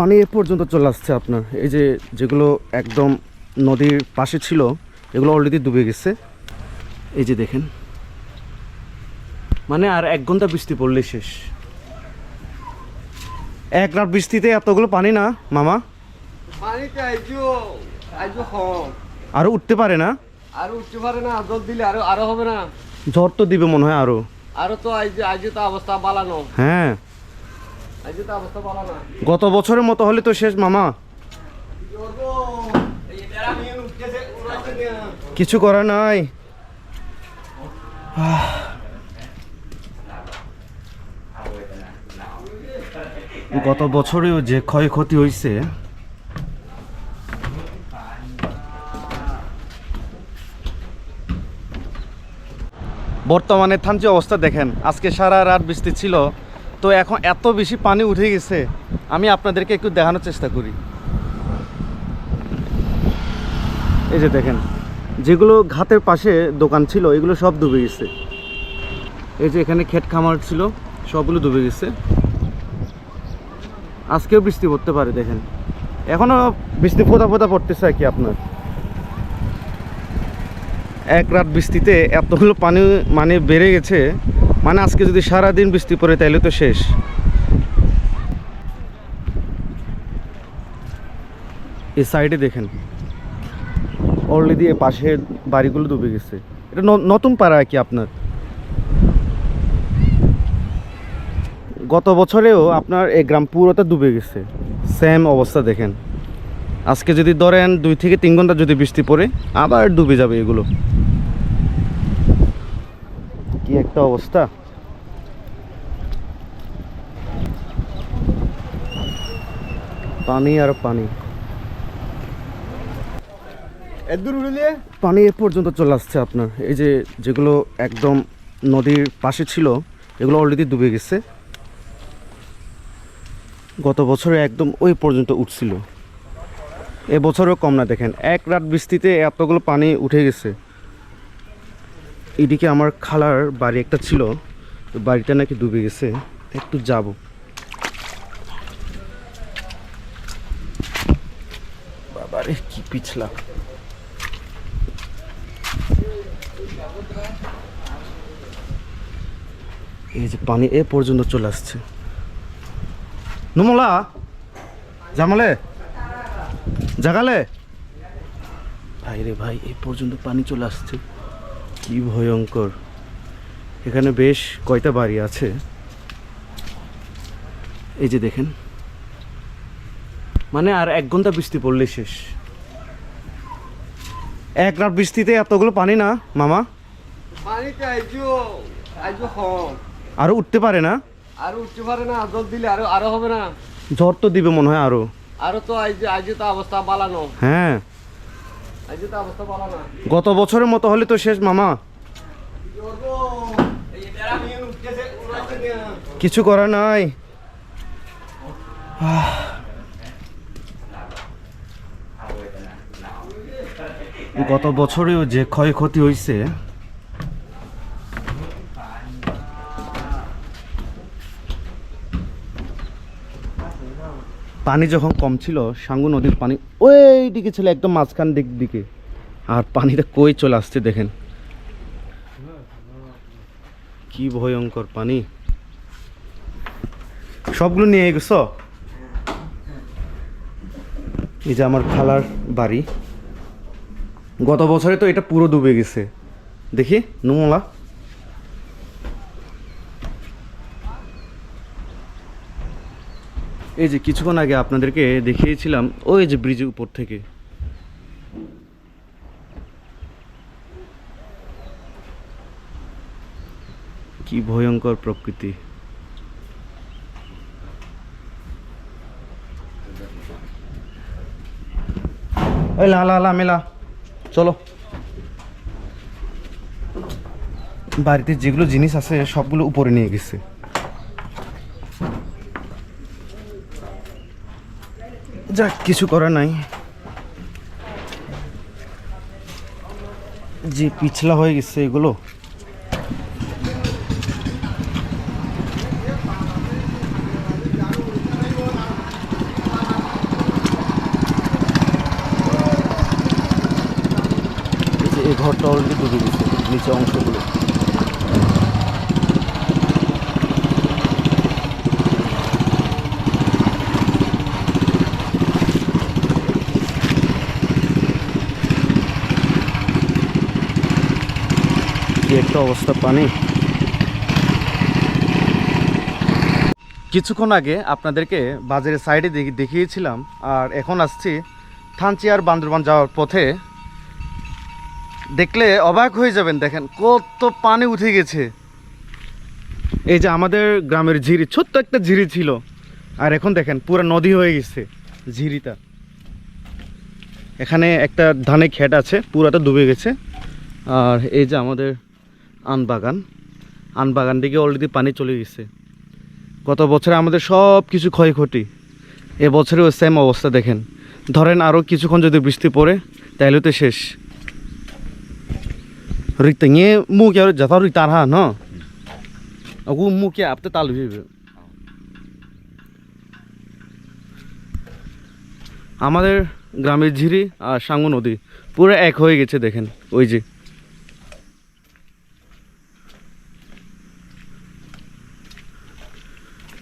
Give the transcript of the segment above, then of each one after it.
পানি এ পর্যন্ত চলে আসছে আপনার। এই যে যেগুলো একদম নদীর পাশে ছিল এগুলো অলরেডি ডুবে গেছে। এই যে দেখেন। মানে আর এক ঘণ্টা বৃষ্টি পড়লে শেষ। এক রাত বৃষ্টিতে এতগুলো পানি না মামা? আরও উঠতে পারে না? আর উঠতে পারে না জল দিলে আরও আরও হবে না। ঝড় তো দিবে মনে হয় আরও। আরও তো আইজে তো অবস্থা বালানো। হ্যাঁ আইজে তো অবস্থা বালানো গত বছরের মতো হলে তো শেষ মামা। কিছু করার নাই। গত বছরেও যে ক্ষয়ক্ষতি হয়েছে বর্তমানে থানচি অবস্থা দেখেন। আজকে সারা রাত বৃষ্টি ছিল। তো এখন এত বেশি পানি উঠে গেছে, আমি আপনাদেরকে একটু দেখানোর চেষ্টা করি। এই যে দেখেন, যেগুলো ঘাতের পাশে দোকান ছিল, এগুলো সব ডুবে গেছে। এই যে এখানে ক্ষেত খামার ছিল, সবগুলো ডুবে গেছে। আজকেও বৃষ্টি পড়তে পারে, দেখেন। এখনও বৃষ্টি ফোটা ফোটা পড়তেছে আর কি আপনার। এক রাত বৃষ্টিতে এতগুলো পানি মানে বেড়ে গেছে মানে আজকে যদি সারা দিন বৃষ্টি পড়ে তাহলে তো শেষ। এই সাইডে দেখেন অলরেডি এ পাশের বাড়িগুলো ডুবে গেছে। এটা নতুন পাড়া কি আপনার? গত বছরেও আপনার এই গ্রাম পুরোটা ডুবে গেছে। সেম অবস্থা দেখেন। আজকে যদি ধরেন দুই থেকে তিন ঘণ্টা যদি বৃষ্টি পড়ে, আবার ডুবে যাবে এগুলো। কি একটা অবস্থা? পানি আর পানি। পানি এ পর্যন্ত চলে আসছে আপনার। এই যে যেগুলো একদম নদীর পাশে ছিল এগুলো অলরেডি ডুবে গেছে। গত বছরে একদম ওই পর্যন্ত উঠছিল। এবছরও কম না দেখেন। এক রাত বৃষ্টিতে এতগুলো পানি উঠে গেছে। এদিকে আমার খালার বাড়ি একটা ছিল তো বাড়িটা নাকি ডুবে গেছে একটু যাব। বাবারে কি পিছলা। এই যে পানি এ পর্যন্ত চলে আসছে। নুমলা জামালে জাগালে। ভাই রে ভাই এই পর্যন্ত পানি চলে আসছে। কি ভয়ঙ্কর। এখানে বেশ কয়টা বাড়ি আছে। এই যে দেখেন। মানে আর এক ঘণ্টা বৃষ্টি পড়লে শেষ। এক রাত বৃষ্টিতে এতগুলো পানি না মামা? আরও উঠতে পারে না? আর উঠতে পারে না জল দিলে আরও আরও হবে না। ঝড় তো দিবে মনে হয় আরও। আরও তো আইজে আইজে তো অবস্থা বালানো। হ্যাঁ আইজে তো অবস্থা বালানো গত বছরের মতো হলে তো শেষ মামা। কিছু করা নাই। গত বছরেও যে ক্ষয়ক্ষতি হয়েছে পানি যখন কম ছিল, সাঙ্গু নদীর পানি ওই দিকে ছিল, একদম মাঝখান দিক দিকে। আর পানিটা কই চলে আসছে দেখেন। কি ভয়ঙ্কর পানি। সবগুলো নিয়ে গেছ? এই যে আমার খালার বাড়ি। গত বছরে তো এটা পুরো ডুবে গেছে। দেখি, নুমলা। এই যে কিছুক্ষণ আগে আপনাদেরকে দেখিয়েছিলাম, ওই যে ব্রিজের উপর থেকে। কি ভয়ঙ্কর প্রকৃতি। ওই লা লা লা, মেলা। চলো। বাড়িতে যেগুলো জিনিস আছে, সবগুলো উপরে নিয়ে গেছে। যাক, কিছু করা নাই। যে পিছলা হয়ে গেছে এগুলো। ঘরটা অলরেডি ডুবে গেছে, নিচে অংশগুলো। কি একটা অবস্থা পানি। কিছুক্ষণ আগে আপনাদেরকে বাজারের সাইডে দেখি- দেখিয়েছিলাম, আর এখন আসছি থানচি আর বান্দরবান যাওয়ার পথে। দেখলে অবাক হয়ে যাবেন, দেখেন কত পানি উঠে গেছে। এই যে আমাদের গ্রামের ঝিরি, ছোট্ট একটা ঝিরি ছিল। আর এখন দেখেন, পুরো নদী হয়ে গেছে ঝিরিটা। এখানে একটা ধানের খেট আছে, পুরাটা ডুবে গেছে। আর এই যে আমাদের আন বাগান আন বাগান দিকে অলরেডি পানি চলে গেছে। গত বছরে আমাদের সব কিছু ক্ষয়ক্ষতি এবছরেও সেম অবস্থা দেখেন। ধরেন আরও কিছুক্ষণ যদি বৃষ্টি পড়ে, তাহলে তো শেষ। রিক্তে মুখ আর যথা রিক তার হা, ন? আগু মুখে আপতে তাল আমাদের গ্রামের ঝিরি আর সাঙ্গু নদী পুরো এক হয়ে গেছে দেখেন, ওই যে।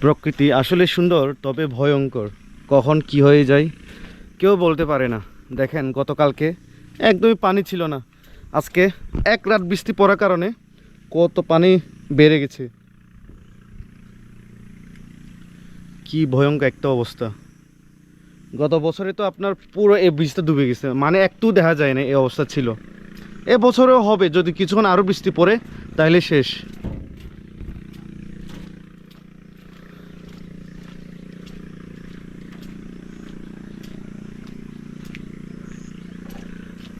প্রকৃতি আসলে সুন্দর, তবে ভয়ঙ্কর। কখন কি হয়ে যায়, কেউ বলতে পারে না। দেখেন, গতকালকে একদমই পানি ছিল না। আজকে এক রাত বৃষ্টি পড়ার কারণে কত পানি বেড়ে গেছে। কি ভয়ঙ্কর একটা অবস্থা। গত বছরে তো আপনার পুরো এই বৃষ্টি ডুবে গেছে। মানে একটু দেখা যায় না, এই অবস্থা ছিল। এ বছরেও হবে, যদি কিছুক্ষণ আরও বৃষ্টি পড়ে, তাহলে শেষ।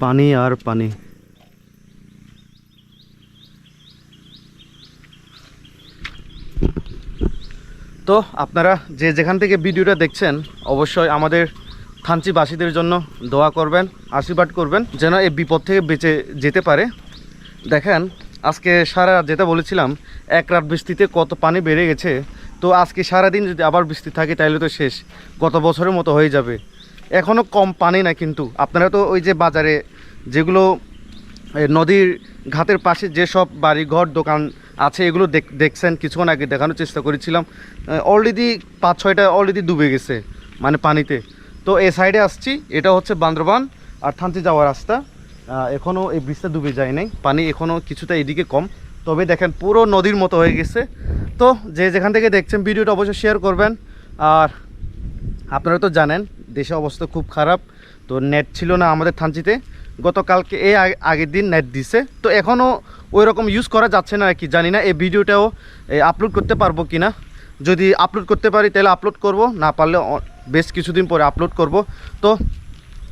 পানি আর পানি। তো আপনারা যে যেখান থেকে ভিডিওটা দেখছেন, অবশ্যই আমাদের থানচিবাসীদের জন্য দোয়া করবেন, আশীর্বাদ করবেন, যেন এই বিপদ থেকে বেঁচে যেতে পারে। দেখেন, আজকে সারা যেটা বলেছিলাম, এক রাত বৃষ্টিতে কত পানি বেড়ে গেছে। তো আজকে সারাদিন যদি আবার বৃষ্টি থাকে, তাহলে তো শেষ। গত বছরের মতো হয়ে যাবে। এখনও কম পানি না কিন্তু। আপনারা তো ওই যে বাজারে যেগুলো নদীর ঘাটের পাশে যেসব বাড়িঘর দোকান আছে, এগুলো দেখ- দেখছেন, কিছুক্ষণ আগে দেখানোর চেষ্টা করেছিলাম। অলরেডি পাঁচ ছয়টা অলরেডি ডুবে গেছে মানে পানিতে। তো এই সাইডে আসছি, এটা হচ্ছে বান্দরবান আর থানচি যাওয়ার রাস্তা। এখনও এই ব্রিজটা ডুবে যায় নাই, পানি এখনও কিছুটা এদিকে কম। তবে দেখেন পুরো নদীর মতো হয়ে গেছে। তো যে যেখান থেকে দেখছেন, ভিডিওটা অবশ্যই শেয়ার করবেন। আর আপনারা তো জানেন দেশে অবস্থা খুব খারাপ, তো নেট ছিল না আমাদের থানচিতে। গতকালকে এই আগে- আগের দিন নেট দিছে। তো এখনও ওই রকম ইউজ করা যাচ্ছে না আর কি, জানি না, এই ভিডিওটাও আপলোড করতে পারব কি না। যদি আপলোড করতে পারি তাহলে আপলোড করব, না পারলে বেশ কিছুদিন পরে আপলোড করব। তো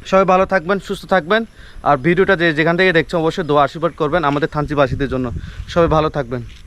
সবাই ভালো থাকবেন, সুস্থ থাকবেন। আর ভিডিওটা যে যেখান থেকে দেখছেন অবশ্যই দোয়া আশীর্বাদ করবেন আমাদের থানচিবাসীদের জন্য। সবাই ভালো থাকবেন।